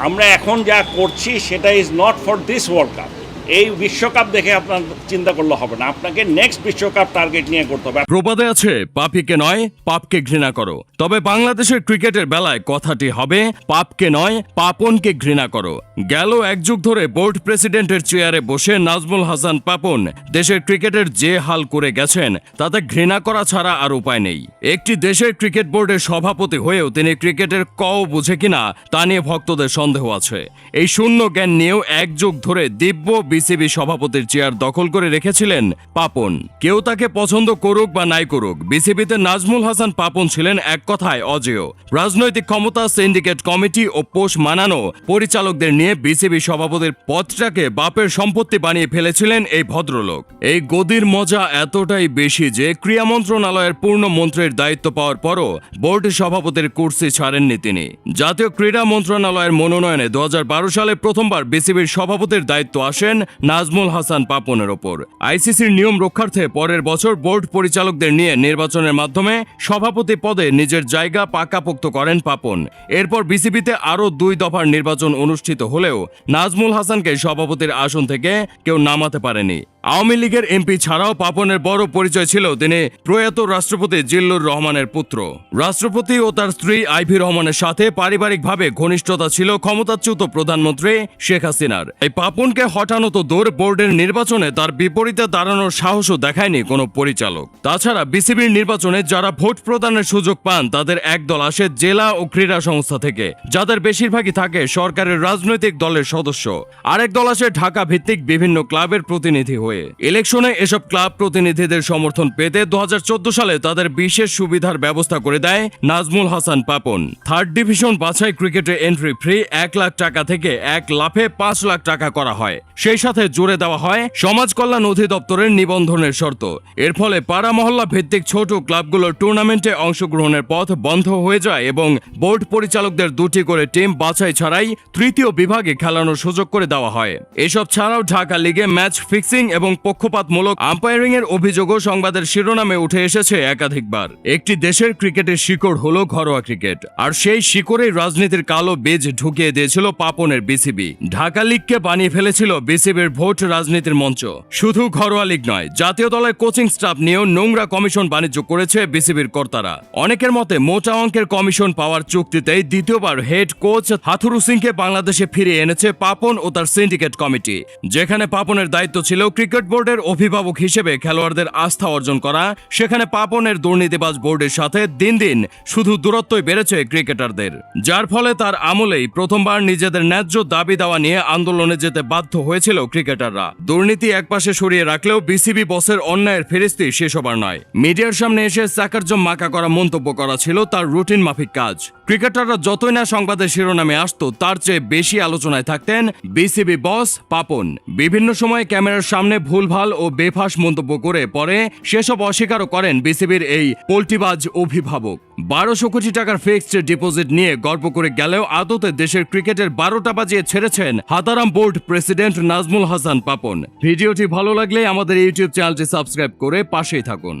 আমরা এখন যা করছি সেটা is not for this world cup এই বিশ্বকাপ দেখে আপনার চিন্তা করলে হবে না। আপনাকে নেক্সট বিশ্বকাপ টার্গেট নিয়ে করতে হবে। প্রবাদে আছে, পাপিকে নয়, পাপকে ঘৃণা করো। তবে বাংলাদেশের ক্রিকেটের বেলায় কথাটি হবে, পাপকে নয়, পাপনকে ঘৃণা করো। গেল এক যুগ ধরে বোর্ড প্রেসিডেন্টের চেয়ারে বসে নাজমুল হাসান পাপন দেশের ক্রিকেটের যে হাল করে গেছেন, তাতে ঘৃণা করা ছাড়া আর উপায় নেই। একটি দেশের ক্রিকেট বোর্ডের সভাপতি হয়েও তিনি ক্রিকেটের কও বুঝে কিনা, তা নিয়ে ভক্তদের সন্দেহ আছে। এই শূন্য জ্ঞান নিয়েও এক যুগ ধরে দিব্য বিসিবি সভাপতির চেয়ার দখল করে রেখেছিলেন পাপন। কেউ তাকে পছন্দ করুক বা নাই করুক, বিসিবিতে নাজমুল হাসান পাপন ছিলেন এক কথায় অজেয়। রাজনৈতিক ক্ষমতা, সিন্ডিকেট কমিটি ও পোষ মানানো পরিচালকদের নিয়ে বিসিবি সভাপতির পদটাকে বাপের সম্পত্তি বানিয়ে ফেলেছিলেন এই ভদ্রলোক। এই গদির মজা এতটাই বেশি যে ক্রীড়া মন্ত্রণালয়ের পূর্ণ মন্ত্রীর দায়িত্ব পাওয়ার পরও বোর্ড সভাপতির কুর্সি ছাড়েননি তিনি। জাতীয় ক্রীড়া মন্ত্রণালয়ের মনোনয়নে দু হাজার বারো সালে প্রথমবার বিসিবির সভাপতির দায়িত্ব আসেন নাজমুল হাসান পাপনের ওপর। আইসিসির নিয়ম রক্ষার্থে পরের বছর বোর্ড পরিচালকদের নিয়ে নির্বাচনের মাধ্যমে সভাপতি পদে নিজের জায়গা পাকাপোক্ত করেন পাপন। এরপর বিসিবিতে আরও দুই দফার নির্বাচন অনুষ্ঠিত হলেও নাজমুল হাসানকে সভাপতির আসন থেকে কেউ নামাতে পারেনি। আওয়ামী লীগের এমপি ছাড়াও পাপনের বড় পরিচয় ছিল তিনি প্রয়াত রাষ্ট্রপতি জিল্লুর রহমানের পুত্র। রাষ্ট্রপতি ও তার স্ত্রী আইভি রহমানের সাথে পারিবারিকভাবে ঘনিষ্ঠতা ছিল ক্ষমতাচ্যুত প্রধানমন্ত্রী শেখ হাসিনার। এই পাপনকে হটানো তো দূর বোর্ডের নির্বাচনে তার বিপরীতে দাঁড়ানোর সাহসও দেখায়নি কোনো পরিচালক। তাছাড়া বিসিবির নির্বাচনে যারা ভোট প্রদানের সুযোগ পান, তাদের একদল আসে জেলা ও ক্রীড়া সংস্থা থেকে, যাদের বেশিরভাগই থাকে সরকারের রাজনৈতিক দলের সদস্য। আরেক দল আসে ঢাকা ভিত্তিক বিভিন্ন ক্লাবের প্রতিনিধি হয়ে। ইলেকশনে এসব ক্লাব প্রতিনিধিদের সমর্থন পেতে দু হাজার চোদ্দ সালে তাদের বিশেষ সুবিধার ব্যবস্থা করে দেয় নাজমুল হাসান পাপন। থার্ড ডিভিশন বাছাই ক্রিকেটে এন্ট্রি ফ্রি এক লাখ টাকা থেকে এক লাফে পাঁচ লাখ টাকা করা হয়। সেই সাথে জুড়ে দেওয়া হয় সমাজ কল্যাণ অধিদপ্তরের নিবন্ধনের শর্ত। এর ফলে পাড়া মহল্লা ভিত্তিক ছোট ক্লাবগুলোর টুর্নামেন্টে অংশগ্রহণের পথ বন্ধ হয়ে যায় এবং বোর্ড পরিচালকদের দুটি করে টিম বাছাই ছাড়াই তৃতীয় বিভাগে খেলানোর সুযোগ করে দেওয়া হয়। এসব ছাড়াও ঢাকা লিগে ম্যাচ ফিক্সিং এবং পক্ষপাতমূলক আম্পায়ারিং এর অভিযোগও সংবাদের শিরোনামে উঠে এসেছে একাধিকবার। একটি দেশের ক্রিকেটের শিকড় হলো ঘরোয়া ক্রিকেট, আর সেই শিকড়েই রাজনীতির কালো বীজ ঢুকিয়ে দিয়েছিল পাপনের বিসিবি। ঢাকা লিগকে বানিয়ে ফেলেছিল বিসিবির ভোট রাজনীতির মঞ্চ। শুধু ঘরোয়া লীগ নয়, জাতীয় দলের কোচিং স্টাফ নিয়েও নোংরা কমিশন বাণিজ্য করেছে বিসিবির কর্তারা। অনেকের মতে মোটা অঙ্কের কমিশন পাওয়ার চুক্তিতেই দ্বিতীয়বার হেড কোচ হাথুরু সিংকে বাংলাদেশে ফিরিয়ে এনেছে পাপন ও তার সিন্ডিকেট কমিটি, যেখানে পাপনের দায়িত্ব ছিল ক্রিকেট বোর্ডের অভিভাবক হিসেবে খেলোয়াড়দের আস্থা অর্জন করা, সেখানে পাপনের দুর্নীতিবাজ বোর্ডের সাথে দিন দিন শুধু দূরত্বই বেড়েছে ক্রিকেটারদের। যার ফলে তার আমলেই প্রথমবার নিজেদের ন্যায্য দাবি দেওয়া নিয়ে আন্দোলনে যেতে বাধ্য হয়েছিল ক্রিকেটাররা। দুর্নীতি একপাশে সরিয়ে রাখলেও বিসিবি বসের অন্যায়ের ফেরিস্তি শেষ হবার নয়। মিডিয়ার সামনে এসে স্যাকারজম মাকা করা মন্তব্য করা ছিল তার রুটিন মাফিক কাজ। ক্রিকেটাররা যতই না সংবাদের শিরোনামে আসতো, তার চেয়ে বেশি আলোচনায় থাকতেন বিসিবি বস পাপন। বিভিন্ন সময় ক্যামেরার সামনে ভুলভাল ও বেফাস মন্তব্য করে পরে সেসব অস্বীকারও করেন বিসিবির এই পোল্টিবাজ অভিভাবক। বারোশো কোটি টাকার ফিক্সড ডিপোজিট নিয়ে গর্ব করে গেলেও আদতে দেশের ক্রিকেটের বারোটা বাজিয়ে ছেড়েছেন হাতারাম বোর্ড প্রেসিডেন্ট নাজমুল হাসান পাপন। ভিডিওটি ভালো লাগলে আমাদের ইউটিউব চ্যানেলটি সাবস্ক্রাইব করে পাশেই থাকুন।